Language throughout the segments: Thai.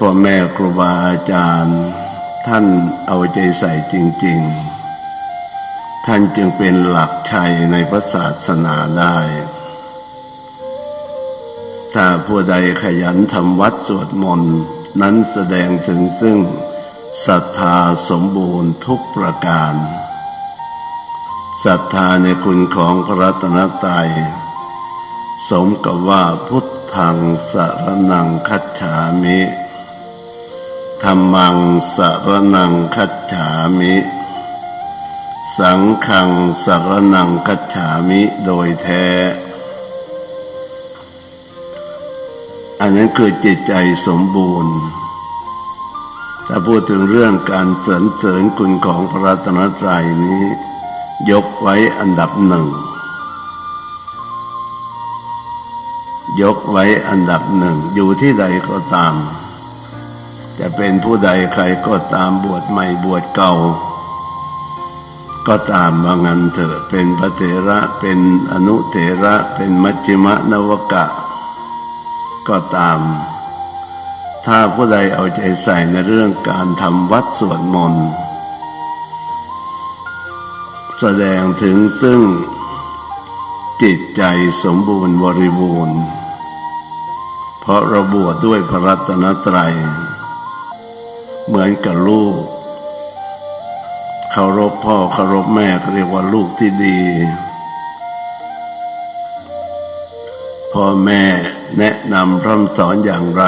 พ่อแม่ครูบาอาจารย์ ท่านเอาใจใส่จริง ๆ ท่านจึงเป็นหลักชัยในพระศาสนาได้ ถ้าผู้ใดขยันทำวัดสวดมนต์นั้นแสดงถึงซึ่งศรัทธาสมบูรณ์ทุกประการศรัทธาในคุณของพระรัตนตรัยสมกับว่าพุทธังสรนังคัจฉามิ ธรรมังสารนังคัจฉามิ สังฆังสารนังคัจฉามิโดยแท้ อันนั้นคือจิตใจสมบูรณ์ ถ้าพูดถึงเรื่องการเสริญเสริญคุณของพระรัตนตรัยนี้ ยกไว้อันดับหนึ่ง ยกไว้อันดับหนึ่ง อยู่ที่ใดก็ตาม จะเป็นผู้ใดใครก็ตามบวชใหม่บวชเก่า ก็ตามว่างันเถอะเป็นพระเถระเป็นอนุเถระเป็นมัชฌิมนวกะ ก็ตาม ถ้าผู้ใดเอาใจใส่ในเรื่องการทำวัดสวดมนต์แสดงถึงซึ่งจิตใจสมบูรณ์บริบูรณ์ เพราะเราบวชดด้วยพระรัตนตรัย เหมือนกับลูกเคารพพ่อเคารพแม่เรียกว่าลูกที่ดี พ่อแม่แนะนำพร่ำสอนอย่างไร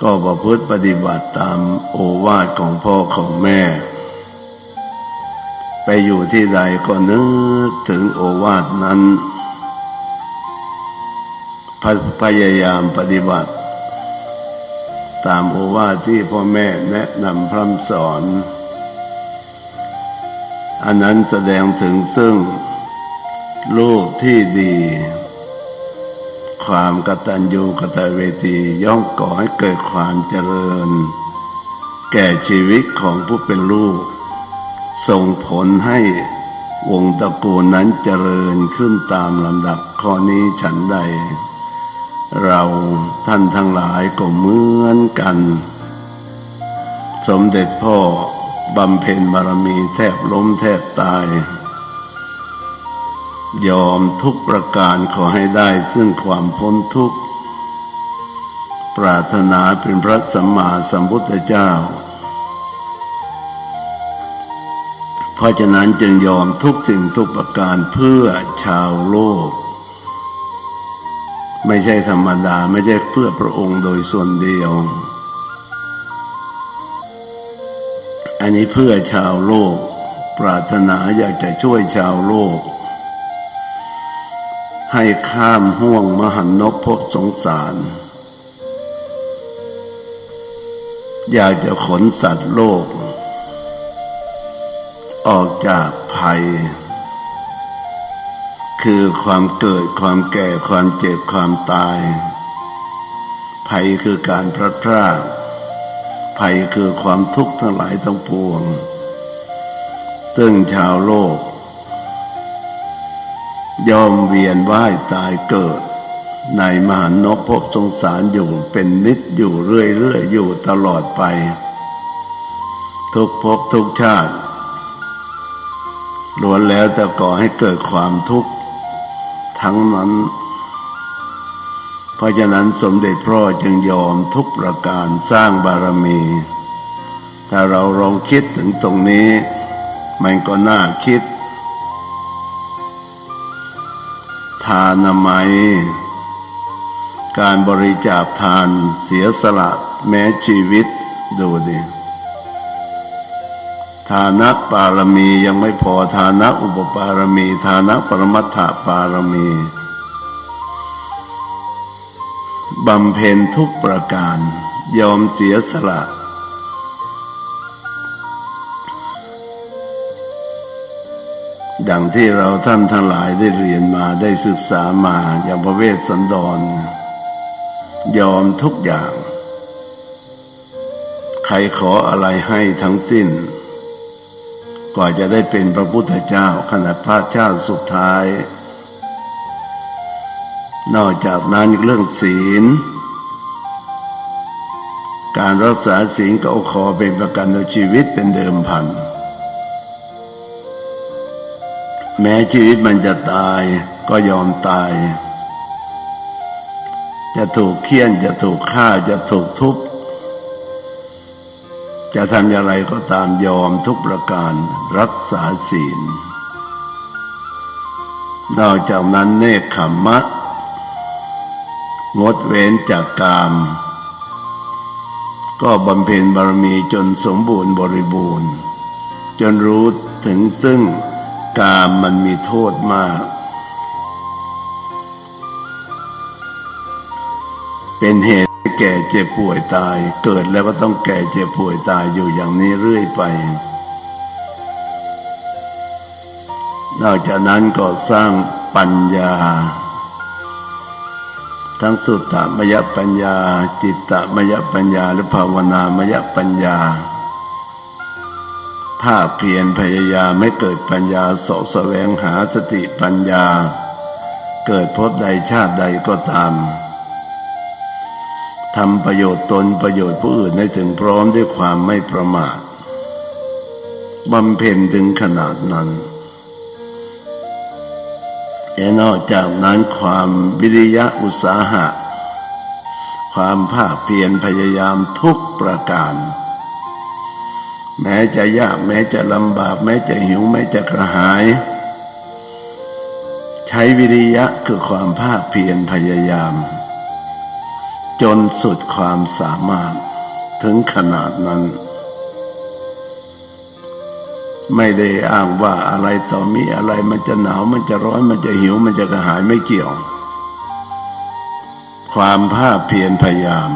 ก็ประพฤติปฏิบัติตามโอวาทของพ่อของแม่ ไปอยู่ที่ใดก็นึกถึงโอวาทนั้นพพยายามปฏิบัติ ตามโอวาทที่พ่อแม่แนะนำพร่ำสอน อันนั้นแสดงถึงซึ่ง ลูกที่ดี ความกตัญญูกตเวทีย่อมก่อให้เกิดความเจริญ แก่ชีวิตของผู้เป็นลูก ส่งผลให้วงตระกูลนั้นเจริญขึ้นตามลำดับข้อนี้ฉันใด เราท่านทั้งหลายก็เหมือนกัน สมเด็จพ่อบำเพ็ญบารมีแทบล้มแทบตาย ยอมทุกประการขอให้ได้ซึ่งความพ้นทุกข์ ปรารถนาเป็นพระสัมมาสัมพุทธเจ้า เพราะฉะนั้นจึงยอมทุกสิ่งทุกประการเพื่อชาวโลก ไม่ใช่ธรรมดาไม่ใช่เพื่อพระองค์โดยส่วนเดียว อันนี้เพื่อชาวโลก ปรารถนาอยากจะช่วยชาวโลก ให้ข้ามห่วงมหันนบพบสงสาร อยากจะขนสัตว์โลก ออกจากภัย คือความเกิดความแก่ความเจ็บความตาย ภัยคือการพลัดพรากภัยคือความทุกข์ทั้งหลายทั้งปวง ซึ่งชาวโลก ยอมเวียนว่ายตายเกิด ในมหานพบสงสารอยู่เป็นนิดอยู่เรื่อยๆอยู่ตลอดไป ทุกภพทุกชาติล้วนแล้วแต่ก่อให้เกิดความทุกข์ ทั้งนั้น เพราะฉะนั้นสมเด็จพ่อจึงยอมทุกประการสร้างบารมี ถ้าเราลองคิดถึงตรงนี้ มันก็น่าคิด ทานามัย การบริจาคทานเสียสละแม้ชีวิตดูดิ ฐานะปารมียังไม่พอฐานะอุปปารมี ฐานะปรมัตถปารมีบำเพ็ญทุกประการ ยอมเสียสละ ดังที่เราท่านทั้งหลายได้เรียนมาได้ศึกษามาอย่างพระเวสสันดร ยอมทุกอย่าง ใครขออะไรให้ทั้งสิ้น กว่าจะได้เป็นพระพุทธเจ้าขณะพระเจ้าสุดท้าย นอกจากนั้นเรื่องศีล การรักษาศีลก็เอเป็นประกันเอชีวิตเป็นเดิมพัน แม้ชีวิตมันจะตายก็ยอมตาย จะถูกเคี่ยนจะถูกฆ่าจะถูกทุบ จะทำอย่างไรก็ตามยอมทุกประการรักษาศีล นอกจากนั้นเนคขมมะ งดเว้นจากกาม ก็บำเพ็ญบารมีจนสมบูรณ์บริบูรณ์ จนรู้ถึงซึ่งกามมันมีโทษมาก เป็นเหตุ แก่เจ็บป่วยตาย เกิดแล้วก็ต้องแก่เจ็บป่วยตายอยู่อย่างนี้เรื่อยไป นอกจากนั้นก็สร้างปัญญา ทั้งสุตตมยปัญญา จิตตมยปัญญาและภาวนามยปัญญาภาคเพียรพยายามไม่เกิดปัญญาเสแสวงหาสติปัญญา เกิดพบใดชาติใดก็ตาม ทำประโยชน์ตนประโยชน์ผู้อื่นให้ถึงพร้อมด้วยความไม่ประมาทบำเพ็ญถึงขนาดนั้นและนอกจากนั้นความวิริยะอุตสาหะ ความภาคเพียรพยายามทุกประการ แม้จะยากแม้จะลำบาก แม้จะหิว แม้จะกระหาย ใช้วิริยะคือความภาคเพียรพยายาม จนสุดความสามารถถึงขนาดนั้น ไม่ได้อ้างว่าอะไรต่อมีอะไรมันจะหนาวมันจะร้อนมันจะหิวมันจะกระหายไม่เกี่ยว ความภาคเพียรพยายาม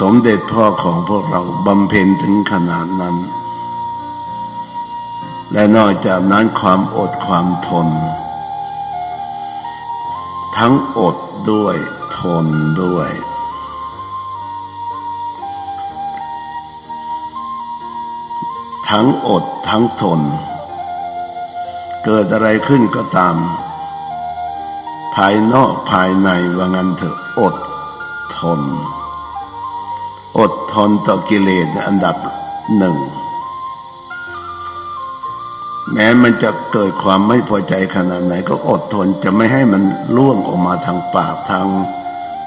สมเด็จพ่อของพวกเราบำเพ็ญถึงขนาดนั้น และนอกจากนั้นความอดความทน ทั้งอดด้วย นด้วย ทั้งอดทั้งทน เกิดอะไรขึ้นก็ตาม ภายนอกภายในว่างั้นเถอะอดทน อดทนต่อกิเลสอันดับหนึ่งแม้มันจะเกิดความไม่พอใจขนาดไหนก็อดทนจะไม่ให้มันล่วงออกมาทางปากทาง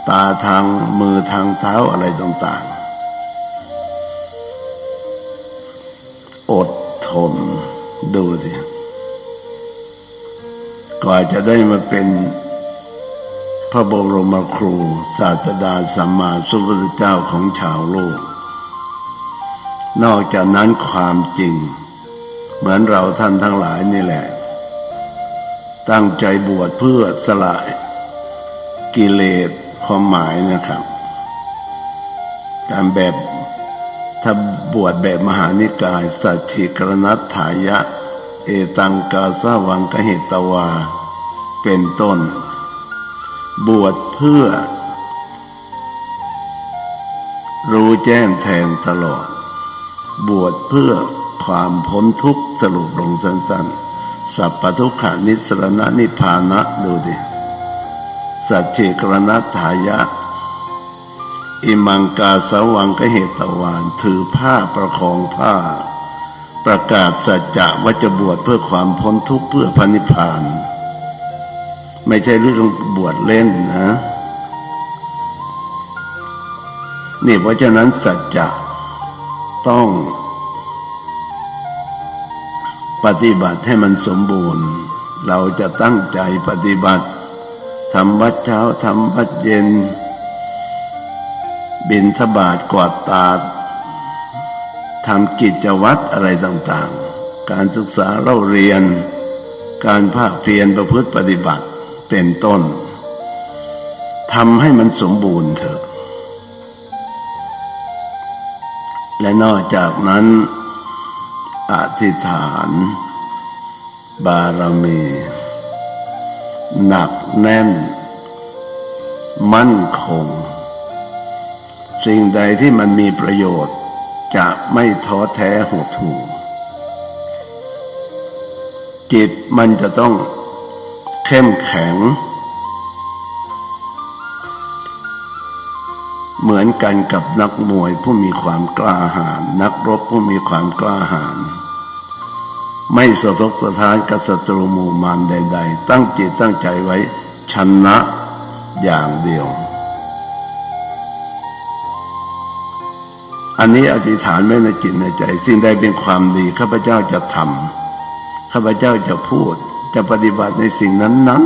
ตาทางมือทางเท้าอะไรต่างๆ อดทนดูสิกว่าจะได้มาเป็นพระบรมครูศาสตดาสัมมาสัมพุทธเจ้าของชาวโลก นอกจากนั้นความจริง เหมือนเราท่านทั้งหลายนี่แหละ ตั้งใจบวชเพื่อสละกิเลส ความหมายนะครับตามแบบถ้าบวชแบบมหานิกาย สัจฉิกรณัตถายะ เอตังกาสาวังกเหตวา เป็นต้น บวชเพื่อ รู้แจ้งแทงตลอด บวชเพื่อความพ้นทุกข์สรุปลงสั้นๆ สัพพทุกขานิสรณนิพพานะดูดิ สัจเจกรณถายะ อิมังกาสวังกเหตวาน ถือผ้าประคองผ้า ประกาศสัจจะว่าจะบวชเพื่อความพ้นทุกข์เพื่อพระนิพพาน ไม่ใช่เรื่องบวชเล่นนะนี่เพราะฉะนั้นสัจจะต้อง ปฏิบัติให้มันสมบูรณ์ เราจะตั้งใจปฏิบัติ ทำวัดเช้าทำวัดเย็น บินทบาทกวาดตาทำกิจวัตรอะไรต่างๆ การศึกษาเล่าเรียน การภาคเพียรประพฤติปฏิบัติเป็นต้นทำให้มันสมบูรณ์เถอะ และนอกจากนั้น อธิษฐาน บารมี หนักแน่น มั่นคง สิ่งใดที่มันมีประโยชน์จะไม่ท้อแท้หดหู่จิตมันจะต้องเข้มแข็ง เหมือนกันกับนักมวยผู้มีความกล้าหาญนักรบผู้มีความกล้าหาญ ไม่สะทกสะท้านกับศัตรูหมู่มารใด ๆ ตั้งจิตตั้งใจไว้ชนะอย่างเดียว อันนี้อธิษฐานไว้ในจิตในใจ สิ่งใดเป็นความดีข้าพเจ้าจะทำข้าพเจ้าจะพูด จะปฏิบัติในสิ่งนั้น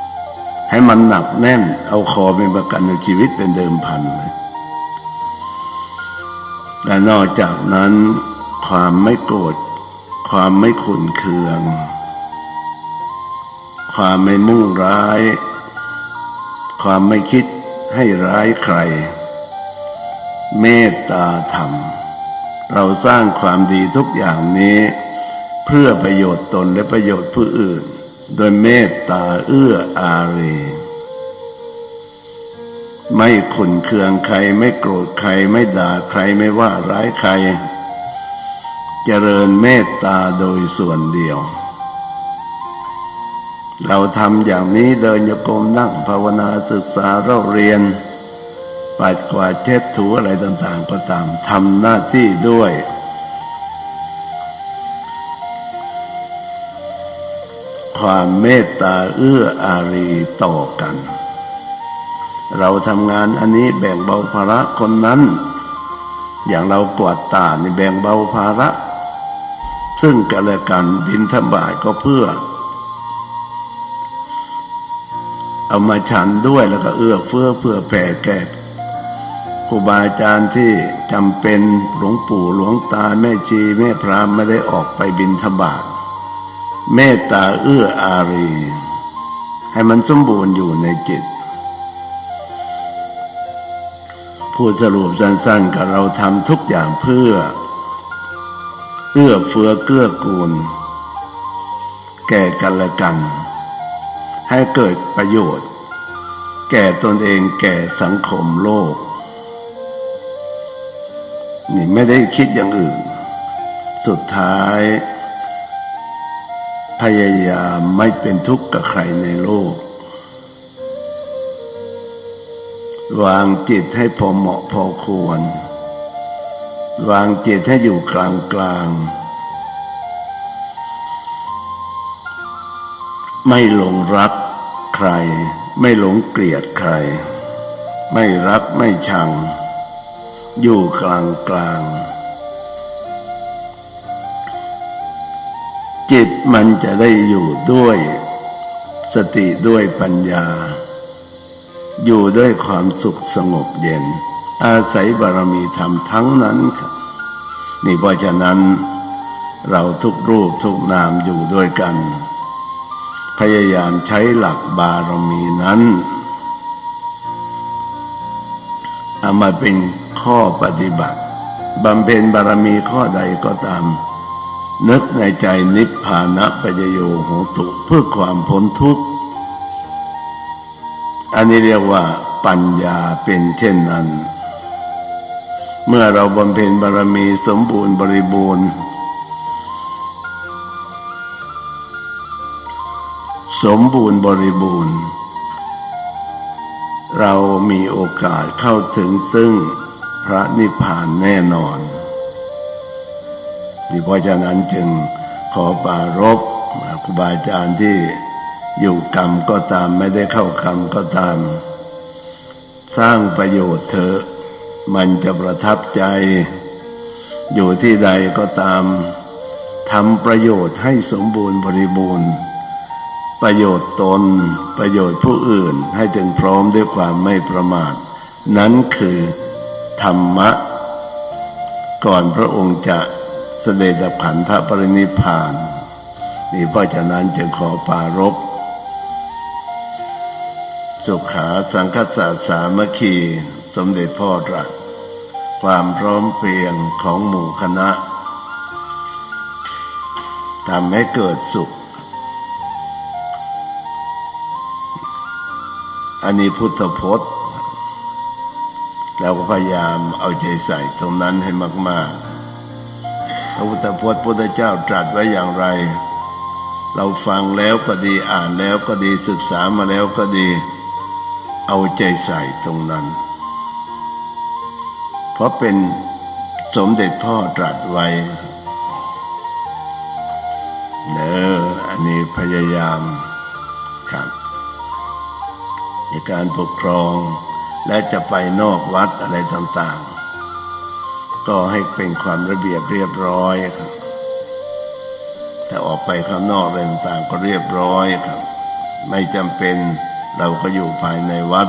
ๆ ให้มันหนักแน่น เอาคอเป็นประกันในชีวิตเป็นเดิมพันเลยและนอกจากนั้นความไม่โกรธ ความไม่ขุนเคือง ความไม่มุ่งร้าย ความไม่คิดให้ร้ายใคร เมตตาธรรม เราสร้างความดีทุกอย่างนี้ เพื่อประโยชน์ตนและประโยชน์ผู้อื่น โดยเมตตาเอื้ออารีไม่ขุนเคืองใคร ไม่โกรธใคร ไม่ด่าใครไม่ว่าร้ายใคร เจริญเมตตาโดยส่วนเดียว เราทำอย่างนี้เดินโยกมนั่งภาวนาศึกษาเราเรียน ปัดกวาดเช็ดถูอะไรต่างๆ ก็ตามทำหน้าที่ด้วยความเมตตาเอื้ออารีต่อกัน เราทำงานอันนี้แบ่งเบาภาระคนนั้น อย่างเรากวาดตานี่แบ่งเบาภาระ ซึ่งกันและกันบินธบาตก็เพื่อ เอามาฉันด้วยแล้วก็เอื้อเฟื้อเพื่อแผ่แก่ครูบาอาจารย์ที่จำเป็นหลวงปู่หลวงตาแม่ชีแม่พรามไม่ได้ออกไปบินธบาตเมตตาเอื้ออารี ให้มันสมบูรณ์อยู่ในจิตพูดสรุปสั้นๆกับเราทำทุกอย่างเพื่อ เอื้อเฟื้อเกื้อกูล แก่กันและกัน ให้เกิดประโยชน์ แก่ตนเองแก่สังคมโลก นี่ไม่ได้คิดอย่างอื่น สุดท้าย พยายามไม่เป็นทุกข์กับใครในโลก วางจิตให้พอเหมาะพอควร วางจิตให้อยู่กลางกลางไม่หลงรักใคร ไม่หลงเกลียดใคร ไม่รักไม่ชัง อยู่กลางกลาง จิตมันจะได้อยู่ด้วย สติด้วยปัญญา อยู่ด้วยความสุขสงบเย็น อาศัยบารมีธรรมทั้งนั้นครับนี่เพราะฉะนั้นเราทุกรูปทุกนามอยู่ด้วยกัน พยายามใช้หลักบารมีนั้นเอามาเป็นข้อปฏิบัติบำเพ็ญบารมีข้อใดก็ตาม นึกในใจนิพพานะปัญโยโหตุเพื่อความพ้นทุกข์ อันนี้เรียกว่าปัญญาเป็นเช่นนั้น เมื่อเราบำเพ็ญบารมีสมบูรณ์บริบูรณ์ สมบูรณ์บริบูรณ์ เรามีโอกาสเข้าถึงซึ่งพระนิพพานแน่นอนนี่เพราะฉะนั้นจึงขอปารบครูบาอาจารย์ที่อยู่กรรมก็ตามไม่ได้เข้ากรรมก็ตาม สร้างประโยชน์เถอะ มันจะประทับใจ อยู่ที่ใดก็ตามทำประโยชน์ให้สมบูรณ์บริบูรณ์ ประโยชน์ตน ประโยชน์ผู้อื่นให้ถึงพร้อมด้วยความไม่ประมาท นั้นคือธรรมะ ก่อนพระองค์จะเสด็จดับขันธปรินิพานนี่เพราะฉะนั้นจึงขอปรารบสุขาสังคสาสามัคคี สมเด็จพ่อตรัส ความพร้อมเพรียงของหมู่คณะทำให้เกิดสุข อันนี้พุทธพจน์ เราก็พยายามเอาใจใส่ตรงนั้นให้มาก ๆ พระพุทธพจน์พุทธเจ้าตรัสไว้อย่างไร เราฟังแล้วก็ดีอ่านแล้วก็ดีศึกษามาแล้วก็ดี เอาใจใส่ตรงนั้น เพราะเป็นสมเด็จพ่อตรัสไว้เนออันนี้พยายามครับในการปกครองและจะไปนอกวัดอะไรต่างๆ ก็ให้เป็นความระเบียบเรียบร้อยครับถ้าออกไปข้างนอกอะไรต่างๆก็เรียบร้อยครับ ไม่จำเป็นเราก็อยู่ภายในวัด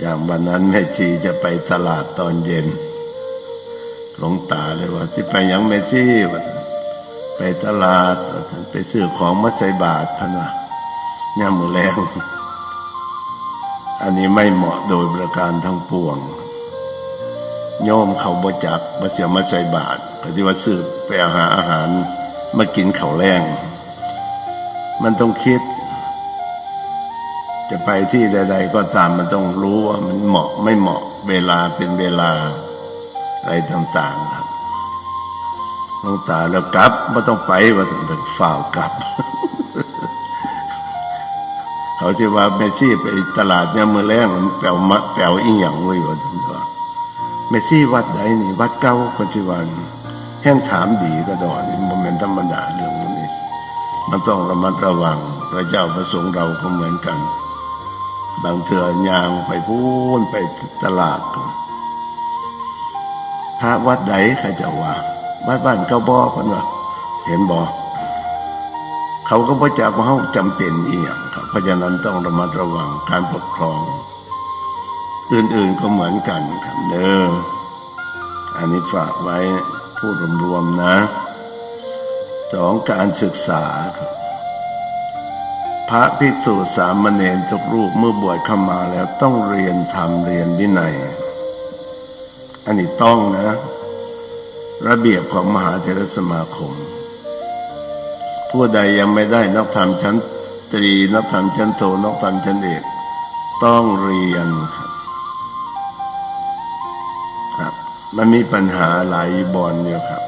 อย่างวันนั้นแม่ชีจะไปตลาดตอนเย็น หลวงตาเลยว่าที่ไปยังแม่ชีไปตลาดไปซื้อของมาใส่บาตรพนว่าย่ามมือแรงอันนี้ไม่เหมาะโดยประการทั้งปวงโยมเขาบจักมาเสียมาใส่บาตรก็ที่ว่าซื้อไปอาหาอาหารมากินเขาแรง มันต้องคิด จะไปที่ใด ๆ ก็ตามมันต้องรู้ว่ามันเหมาะไม่เหมาะเวลาเป็นเวลาอะไรต่างๆครับหลวงตาแล้วกลับไม่ต้องไปว่าสันเป็นฝ่าวกลับ เขาจะว่าแม่ชีไปตลาดเนี่ยมือแรงมันแปลวมะแปลวอีหยังไว้ว่าสันว่าแม่ชีวัดใดนี่ วัดเก่าคนชิวันแห้งถามดีก็ดอกนี่มันเป็นธรรมดาเรื่องพวกนี้ มันต้องระมัดระวังพระเจ้าประสงค์เราก็เหมือนกัน บางเถื่อยางไปพูนไปตลาด พระวัดใดเขาจะว่าวัดบ้านเขาบอกันว่าเห็นบอเขาก็บ่จากว่าเขาจำเป็นเอียงครับเพราะฉะนั้นต้องระมัดระวังการปกครอง อื่นๆก็เหมือนกันครับเด้ออันนี้ฝากไว้พูดรวมๆนะสองการศึกษาครับ พระภิกษุสามเณรทุกรูปเมื่อบวชเข้ามาแล้วต้องเรียนธรรมเรียนวินัย อันนี้ต้องนะ ระเบียบของมหาเถรสมาคม ผู้ใดยังไม่ได้นักธรรมชั้นตรีนักธรรมชั้นโทนักธรรมชั้นเอกต้องเรียนครับ มันมีปัญหาหลายบอนอยู่ครับ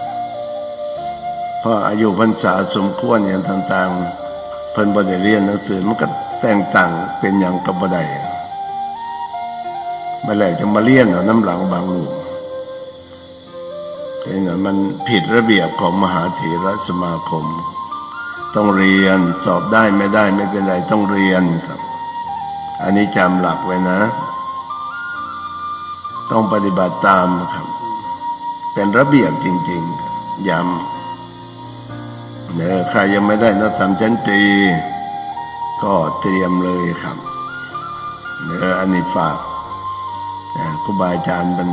เพราะอายุพรรษาสมควรอย่างต่างๆ พิ่นบด้เรียนหนังสือมันก็แต่งต่างเป็นอย่างกับบ่ได้มาแล้วจะมาเรียนเอาน้ำหลังบางลูกแต่เนี่ยมันผิดระเบียบของมหาเถรสมาคม ต้องเรียนสอบได้ไม่ได้ไม่เป็นไรต้องเรียนครับ อันนี้จำหลักไว้นะ ต้องปฏิบัติตามครับ เป็นระเบียบจริง ๆย้ำ นอใครยังไม่ได้นักธรรมชั้นตรี ก็เตรียมเลยครับเนออันนี้ฝากนะครูบาอาจารย์มัน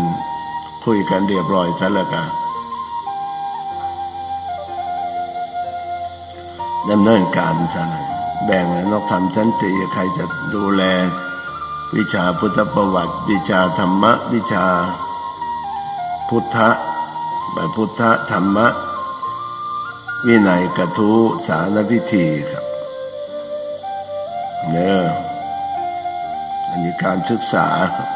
คุยกันเรียบร้อยซะแล้วกันดำเนินการซะหน่อยแบ่งให้นักธรรมชั้นตรีใครจะดูแล วิชาพุทธประวัติ วิชาธรรมะ วิชาพุทธะแบบพุทธธรรมะ วินัยกระทู้สารพิธีครับเนออันนี้การศึกษาครับ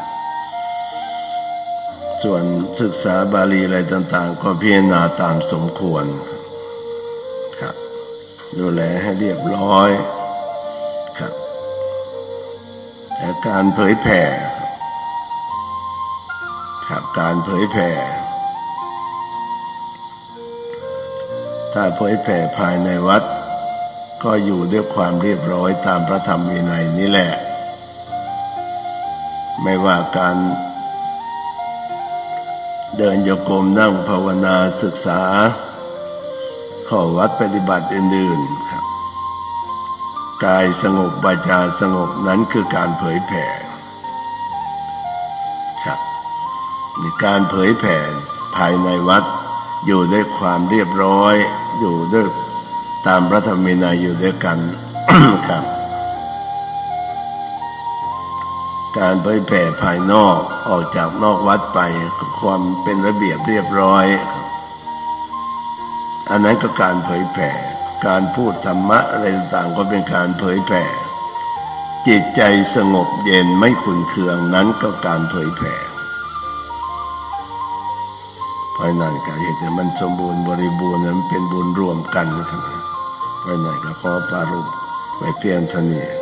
ส่วนศึกษาบาลีอะไรต่าง ๆ ก็พิจารณาตามสมควรครับ ดูแลให้เรียบร้อยครับแต่การเผยแผ่ครับ การเผยแผ่ ถ้าเผยแผ่ภายในวัด ก็อยู่ด้วยความเรียบร้อยตามพระธรรมวินัยนี้แหละ ไม่ว่าการเดินโยกรมนั่งภาวนาศึกษา ข้อวัดปฏิบัติอื่นๆครับกายสงบวาจาสงบนั้นคือการเผยแผ่ครับในการเผยแผ่ภายในวัดอยู่ด้วยความเรียบร้อย อยู่ด้วยตามพระธรรมวินัยอยู่ด้วยกันครับ การเผยแผ่ภายนอกออกจากนอกวัดไปความเป็นระเบียบเรียบร้อย อันนั้นก็การเผยแผ่การพูดธรรมะอะไรต่างๆก็เป็นการเผยแผ่จิตใจสงบเย็นไม่ขุนเคืองนั้นก็การเผยแผ่ ภาะนั้นก็เหตุมันสมบูรณ์บริบูรณ์นั้นเป็นบุญรวมกันนะครับภาะนั้นก็ขอปรารภไว้เพียงเท่านี้